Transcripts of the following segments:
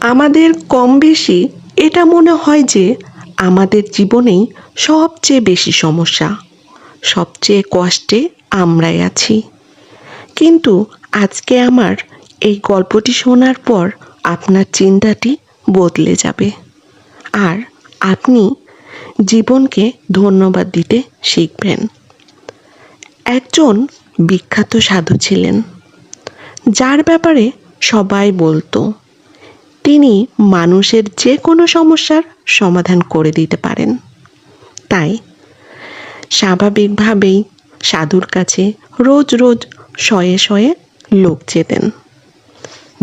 আমাদের কম বেশি, এটা মনে হয় যে আমাদের জীবনেই সবচেয়ে বেশি সমস্যা, সবচেয়ে কষ্টে আমরাই আছি। কিন্তু আজকে আমার এই গল্পটি শোনার পর আপনার চিন্তাটি বদলে যাবে। আর আপনি জীবনকে ধন্যবাদ দিতে শিখবেন। একজন বিখ্যাত সাধু ছিলেন, যার ব্যাপারে সবাই বলতো তিনি মানুষের যে কোনো সমস্যার সমাধান করে দিতে পারেন। তাই স্বাভাবিকভাবেই সাধুর কাছে রোজ রোজ শয়ে শয়ে লোক যেতেন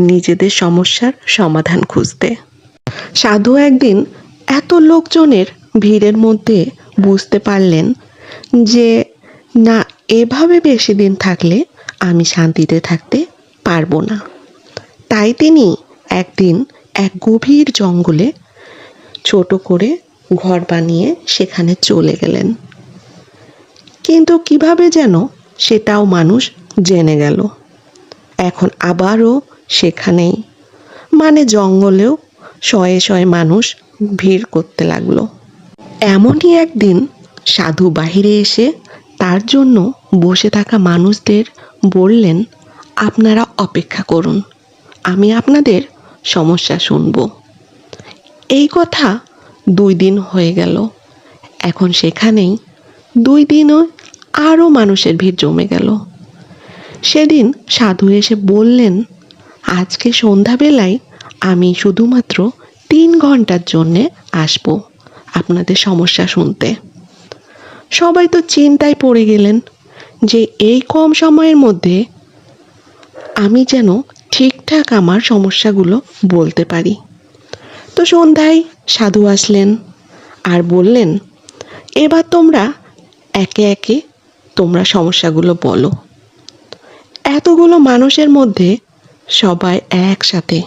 নিজেদের সমস্যার সমাধান খুঁজতে। সাধু একদিন এত লোকজনের ভিড়ের মধ্যে বুঝতে পারলেন যে, না, এভাবে বেশি দিন থাকলে আমি শান্তিতে থাকতে পারব না। তাই তিনি একদিন এক গভীর জঙ্গলে ছোট করে ঘর বানিয়ে সেখানে চলে গেলেন। কিন্তু কীভাবে যেন সেটাও মানুষ জেনে গেল। এখন আবারও সেখানেই। মানে জঙ্গলেও শয়ে শয়ে মানুষ ভিড় করতে লাগল। এমনই একদিন সাধু বাহিরে এসে তার জন্য বসে থাকা মানুষদের বললেন, আপনারা অপেক্ষা করুন। আমি আপনাদের সমস্যা শুনব। এই কথা দুই দিন হয়ে গেল। এখন সেখানেই দুই দিনও আরও মানুষের ভিড় জমে গেল। সেদিন সাধু এসে বললেন, আজকে সন্ধ্যাবেলায় আমি শুধুমাত্র তিন ঘণ্টার জন্যে আসব আপনাদের সমস্যা শুনতে। সবাই তো চিন্তায় পড়ে গেলেন যে এই কম সময়ের মধ্যে আমি যেন ঠিকঠাক আমার সমস্যাগুলো বলতে পারি। তো সন্ধ্যায় সাধু আসলেন আর বললেন, এবার তোমরা একে একে তোমরা সমস্যাগুলো বলো। এতগুলো মানুষের মধ্যে সবাই একসাথে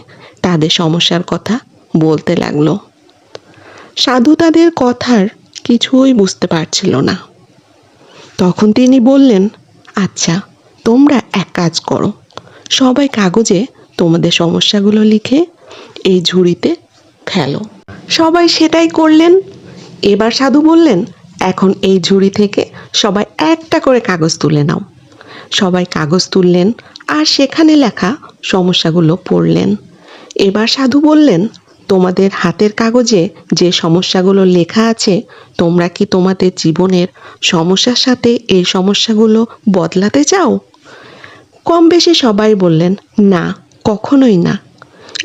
তাদের সমস্যার কথা বলতে লাগল। সাধু তাদের কথার কিছুই বুঝতে পারছিল না। তখন তিনি বললেন আচ্ছা তোমরা এক কাজ করো। সবাই কাগজে তোমাদের সমস্যাগুলো লিখে এই ঝুড়িতে ফেলো। সবাই সেটাই করলেন। এবার সাধু বললেন, এখন এই ঝুড়ি থেকে সবাই একটা করে কাগজ তুলে নাও। সবাই কাগজ তুললেন আর সেখানে লেখা সমস্যাগুলো পড়লেন। এবার সাধু বললেন, তোমাদের হাতের কাগজে যে সমস্যাগুলো লেখা আছে, তোমরা কি তোমাদের জীবনের সমস্যার সাথে এই সমস্যাগুলো বদলাতে চাও? কম বেশি সবাই বললেন, না। কখনোই না।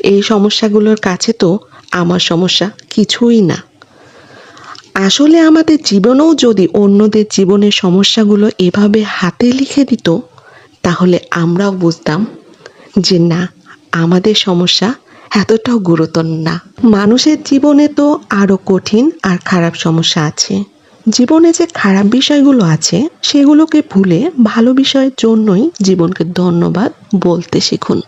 এই সমস্যাগুলোর কাছে তো আমার সমস্যা কিছুই না। আসলে আমাদের জীবনেও যদি অন্যদের জীবনের সমস্যাগুলো এভাবে হাতে লিখে দিত, তাহলে আমরাও বুঝতাম যে না, আমাদের সমস্যা এতটাও গুরুতর না। মানুষের জীবনে তো আরও কঠিন আর খারাপ সমস্যা আছে। জীবনে যে খারাপ বিষয়গুলো আছে, সেগুলোকে ভুলে ভালো বিষয়ের জন্যই জীবনকে ধন্যবাদ বলতে শিখুন।